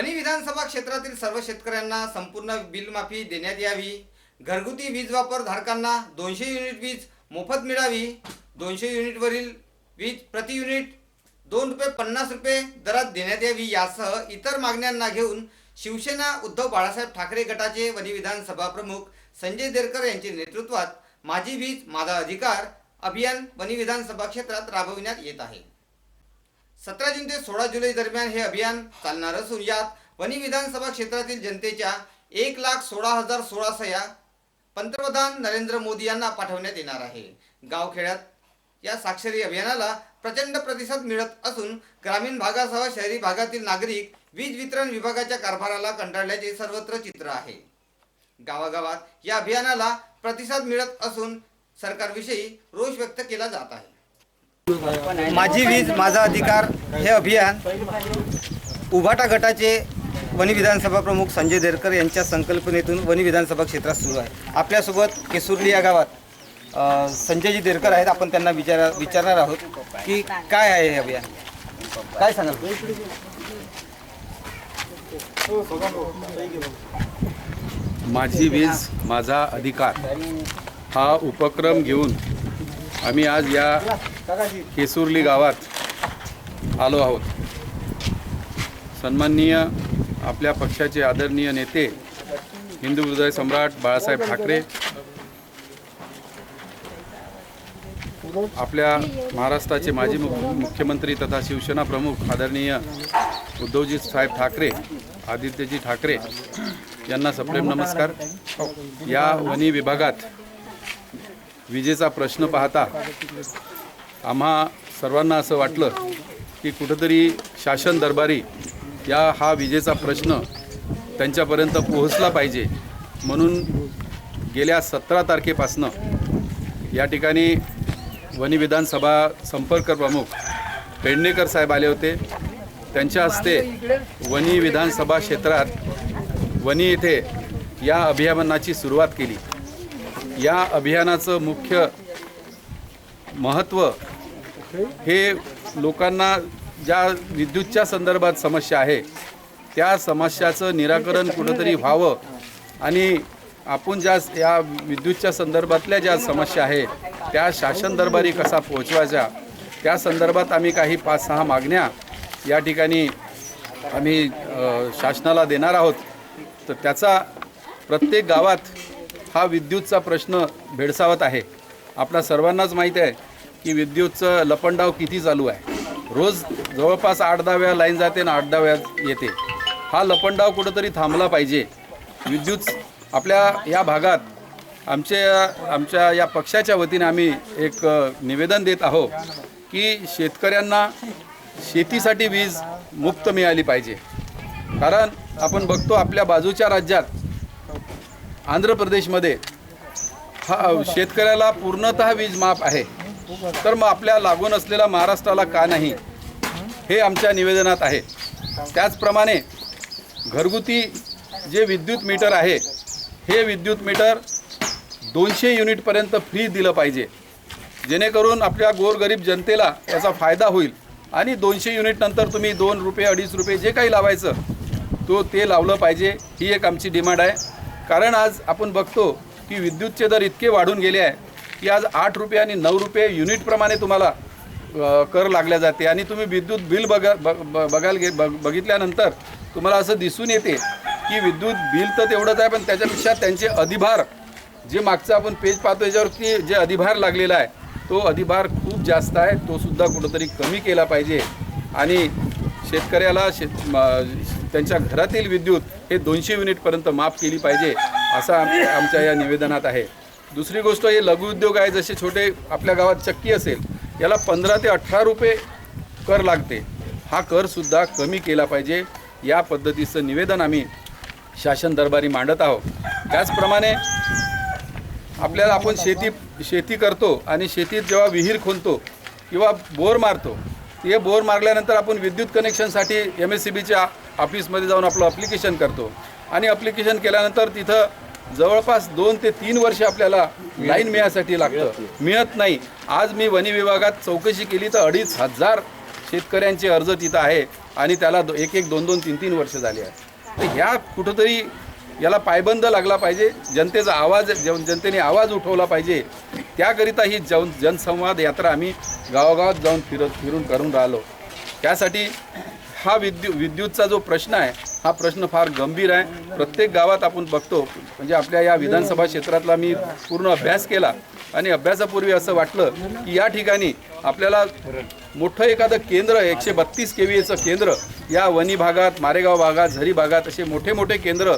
वणी विधानसभा क्षेत्रातील सर्व शेतकऱ्यांना संपूर्ण बिलमाफी देण्यात यावी. घरगुती वीज वापर धारकांना दोनशे युनिट वीज मोफत मिळावी. दोनशे युनिटवरील वीज प्रति युनिट दोन रुपये पन्नास रुपये दरात देण्यात यावी. यासह इतर मागण्यांना घेऊन शिवसेना उद्धव बाळासाहेब ठाकरे गटाचे वणी विधानसभा प्रमुख संजय देरकर यांच्या नेतृत्वात माझी वीज माझा अधिकार अभियान वणी विधानसभा क्षेत्रात राबविण्यात येत आहे. सतरा जून ते सोळा जुलै दरम्यान हे अभियान चालणार असून यात वणी विधानसभा क्षेत्रातील जनतेच्या एक लाख सोळा हजार सोळा सह्या पंतप्रधान नरेंद्र मोदी यांना पाठवण्यात येणार आहे. गावखेड्यात या साक्षरी अभियानाला प्रचंड प्रतिसाद मिळत असून ग्रामीण भागासह शहरी भागातील नागरिक वीज वितरण विभागाच्या कारभाराला कंटाळल्याचे सर्वत्र चित्र आहे. गावागावात या अभियानाला प्रतिसाद मिळत असून सरकारविषयी रोष व्यक्त केला जात आहे. माझी वीज माझा अधिकार हे अभियान उभाटा गटाचे वनी विधानसभा प्रमुख संजय देरकर यांच्या संकल्पनेतून वन विधानसभा क्षेत्रात सुरू आहे. आपल्यासोबत केसुर्ली या गावात अ, संजयजी देरकर आहेत. आपण त्यांना विचारा विचारणार आहोत की काय आहे हे अभियान? काय सांगाल? माझी वीज माझा अधिकार हा उपक्रम घेऊन आम्ही आज या केसुर्ली गावात आलो आहोत. सन्माननीय आपल्या पक्षाचे आदरणीय नेते हिंदू हृदय सम्राट बाळासाहेब ठाकरे आपल्या महाराष्ट्राचे माजी मुख्यमंत्री तथा शिवसेना प्रमुख आदरणीय उद्धवजी साहेब ठाकरे आदित्यजी ठाकरे यांना सप्रेम नमस्कार. या वनी विभागात विजेचा प्रश्न पाहता आम्हा सर्वांना असं वाटलं की कुठंतरी शासन दरबारी या हा विजेचा प्रश्न त्यांच्यापर्यंत पोहोचला पाहिजे म्हणून गेल्या सतरा तारखेपासनं या ठिकाणी वनी विधानसभा संपर्क प्रमुख पेडणेकर साहेब आले होते. त्यांच्या हस्ते वनी विधानसभा क्षेत्रात वनी येथे या अभियानाची सुरुवात केली. या अभियानाचं मुख्य महत्त्व हे लोकांना ज्या विद्युतच्या संदर्भात समस्या आहे त्या समस्याचं निराकरण कुठंतरी व्हावं आणि आपण ज्या या विद्युतच्या संदर्भातल्या ज्या समस्या आहे त्या शासन दरबारी कसा पोहोचवायच्या त्या संदर्भात आम्ही काही पाच सहा मागण्या या ठिकाणी आम्ही शासनाला देणार आहोत. तर त्याचा प्रत्येक गावात हा विद्युतचा प्रश्न भेडसावत आहे. आपल्या सर्वांनाच माहीत आहे की विद्युतचं लपंडाव किती चालू आहे. रोज जवळपास आठ दहा वेळा लाईन जाते आणि आठ दहा वेळा येते. हा लपंडाव कुठंतरी थांबला पाहिजे. विद्युत आपल्या या भागात आमच्या आमच्या या पक्षाच्या वतीने आम्ही एक निवेदन देत आहोत की शेतकऱ्यांना शेतीसाठी वीज मुक्त मिळाली पाहिजे. कारण आपण बघतो आपल्या बाजूच्या राज्यात आंध्र प्रदेशमध्ये हा शेतकऱ्याला पूर्णतः वीज माफ आहे. तर मग आपल्या लागून असलेल्या महाराष्ट्राला का नाही हे आमच्या निवेदनात आहे. त्याचप्रमाणे घरगुती जे विद्युत मीटर आहे हे विद्युत मीटर दोनशे युनिटपर्यंत फ्री दिलं पाहिजे. जेणेकरून आपल्या गोरगरीब जनतेला याचा फायदा होईल. आणि दोनशे युनिटनंतर तुम्ही दोन रुपये अडीच रुपये जे काही लावायचं तो ते लावलं पाहिजे ही एक आमची डिमांड आहे. कारण आज आपण बघतो की विद्युतचे दर इतके वाढून गेले आहे की आज आठ रुपये आणि नऊ रुपये युनिटप्रमाणे तुम्हाला कर लागल्या जाते. आणि तुम्ही विद्युत बिल बघा ब- बघायला गे बघ बघितल्यानंतर तुम्हाला असं दिसून येते की विद्युत बिल तर तेवढंच आहे पण त्याच्यापेक्षा त्यांचे अधिभार जे मागचं आपण पेज पाहतो याच्यावरती जे अधिभार लागलेला आहे तो अधिभार खूप जास्त आहे. तो सुद्धा कुठंतरी कमी केला पाहिजे. आणि शेतकऱ्याला शेत त्यांच्या घरातील विद्युत हे दोनशे युनिटपर्यंत माफ केली पाहिजे असं आम आमच्या या निवेदनात आहे. दुसरी गोष्ट हे लघुउद्योग आहे जसे छोटे आपल्या गावात चक्की असेल याला पंधरा ते अठरा रुपये कर लागते. हा करसुद्धा कमी केला पाहिजे या पद्धतीचं निवेदन आम्ही शासन दरबारी मांडत आहोत. त्याचप्रमाणे आपल्याला आपण शेती शेती करतो आणि शेतीत जेव्हा विहीर खोलतो किंवा बोर मारतो हे बोर मारल्यानंतर आपण विद्युत कनेक्शनसाठी एम एस सी बीच्या ऑफिसमध्ये जाऊन आपलं अप्लिकेशन करतो. आणि अप्लिकेशन केल्यानंतर तिथं जवळपास दोन ते तीन वर्ष आपल्याला लाईन मिळासाठी लागतं. मिळत नाही. आज मी वनी विभागात चौकशी केली तर अडीच हजार शेतकऱ्यांचे अर्ज तिथं आहे आणि त्याला दो- एक एक दोन दोन तीन तीन वर्ष झाली आहे. तर ह्या कुठंतरी याला पायबंद लागला पाहिजे. जनतेचा आवाज जन जनतेने आवाज उठवला पाहिजे. त्याकरिता ही जन जनसंवाद यात्रा आम्ही गावागावात जाऊन फिरत फिरून करून राहिलो. त्यासाठी हा विद्यु विद्युतचा जो प्रश्न आहे हा प्रश्न फार गंभीर आहे. प्रत्येक गावात आपण बघतो म्हणजे आपल्या या विधानसभा क्षेत्रातला मी पूर्ण अभ्यास केला आणि अभ्यासापूर्वी असं वाटलं की या ठिकाणी आपल्याला मोठं एखादं केंद्र एकशे बत्तीस के व्ही एचं केंद्र या वनी भागात मारेगाव भागात झरी भागात असे मोठे मोठे केंद्र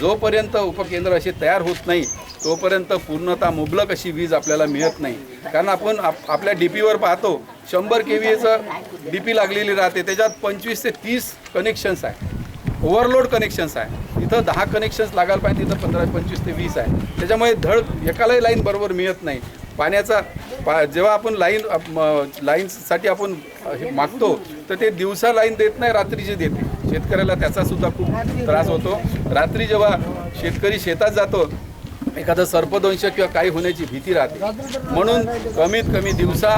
जोपर्यंत उपकेंद्र असे तयार होत नाही तोपर्यंत पूर्णतः मुबलक अशी वीज आपल्याला मिळत नाही. कारण आपण आप आपल्या डी पीवर पाहतो शंभर के व्ही एचं डी पी लागलेली राहते. त्याच्यात पंचवीस ते तीस कनेक्शन्स आहे. ओव्हरलोड कनेक्शन्स आहे. इथं दहा कनेक्शन्स लागायला पाहिजे तिथं पंधरा पंचवीस ते वीस आहे. त्याच्यामुळे धड एकालाही लाईन बरोबर मिळत नाही. पाण्याचा पा जेव्हा आपण लाईन लाईन्ससाठी आपण हे मागतो तर ते दिवसा लाईन देत नाही रात्रीचे देते. शेतकऱ्याला त्याचासुद्धा खूप त्रास होतो. रात्री जेव्हा शेतकरी शेतात जातो एखादं सर्पदंश किंवा काही होण्याची भीती राहते. म्हणून कमीत कमी दिवसा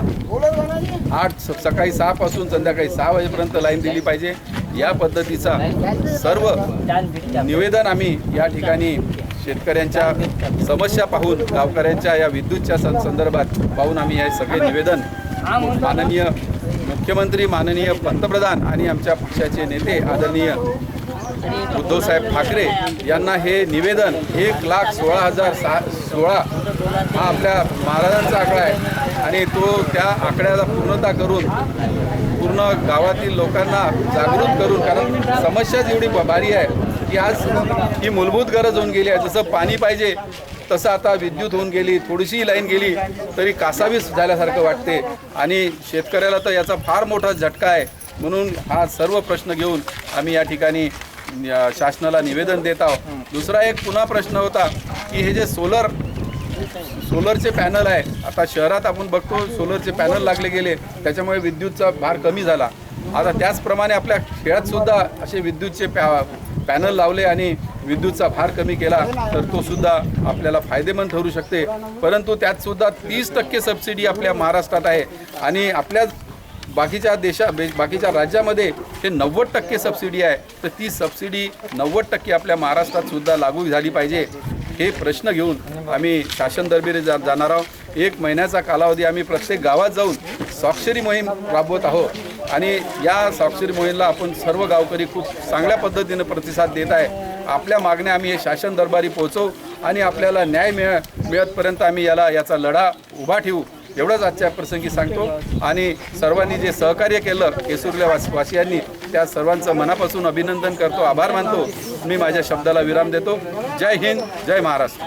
आठ स- सकाळी सहापासून संध्याकाळी सहा वाजेपर्यंत लाईन दिली पाहिजे. या पद्धतीचा सर्व निवेदन आम्ही या ठिकाणी शेतकऱ्यांच्या समस्या पाहून गावकऱ्यांच्या या विद्युतच्या संदर्भात पाहून आम्ही हे सगळे निवेदन माननीय मुख्यमंत्री माननीय पंतप्रधान आणि आमच्या पक्षाचे नेते आदरणीय उद्धवसाहेब ठाकरे यांना हे निवेदन एक लाख सोळा हजार सहा सोळा हा आपल्या महाराजांचा आकडा आहे. आणि तो त्या आकड्याला पूर्णता करून पूर्ण गावातील लोकांना जागृत करून कारण समस्याच एवढी ब- भारी आहे की आज ही मूलभूत गरज होऊन गेली आहे. जसं पाणी पाहिजे तसं आता विद्युत होऊन गेली थोडीशी लाईन गेली तरी कासावीस झाल्यासारखं वाटते. आणि शेतकऱ्याला तर याचा फार मोठा झटका आहे. म्हणून हा सर्व प्रश्न घेऊन आम्ही या ठिकाणी शासनाला निवेदन देत आहोत. दुसरा एक पुन्हा प्रश्न होता की हे जे सोलर सोलरचे पॅनल आहे आता शहरात आपण बघतो सोलरचे पॅनल लागले गेले त्याच्यामुळे विद्युतचा भार कमी झाला. आता त्याचप्रमाणे आपल्या खेळात सुद्धा असे विद्युतचे पॅ पॅनल लावले आणि विद्युतचा भार कमी केला तर तो सुद्धा आपल्याला फायदेमंद ठरू शकते. परंतु त्यात सुद्धा तीस टक्के सबसिडी आपल्या महाराष्ट्रात आहे. आणि आपल्या बाकीच्या देशा बे- बाकीच्या राज्यामध्ये हे नव्वद टक्के सबसिडी आहे. तर ती सबसिडी नव्वद टक्के आपल्या महाराष्ट्रात सुद्धा लागू झाली पाहिजे हे प्रश्न घेऊन आम्ही शासन दरबारी जा जाणार आहोत. एक महिन्याचा कालावधी आम्ही प्रत्येक गावात जाऊन स्वाक्षरी मोहीम राबवत आहोत. आणि या स्वाक्षरी मोहीमला आपण सर्व गावकरी खूप चांगल्या पद्धतीनं प्रतिसाद देत आहे. आपल्या मागण्या आम्ही हे शासन दरबारी पोहोचवू आणि आपल्याला न्याय मिळ मिळतपर्यंत आम्ही याला याचा लढा उभा ठेवू. एवढंच आजच्या प्रसंगी सांगतो. आणि सर्वांनी जे सहकार्य केलं केसूरल्या वास वासियांनी त्या सर्वांचं मनापासून अभिनंदन करतो आभार मानतो. मी माझ्या शब्दाला विराम देतो. जय हिंद जय महाराष्ट्र.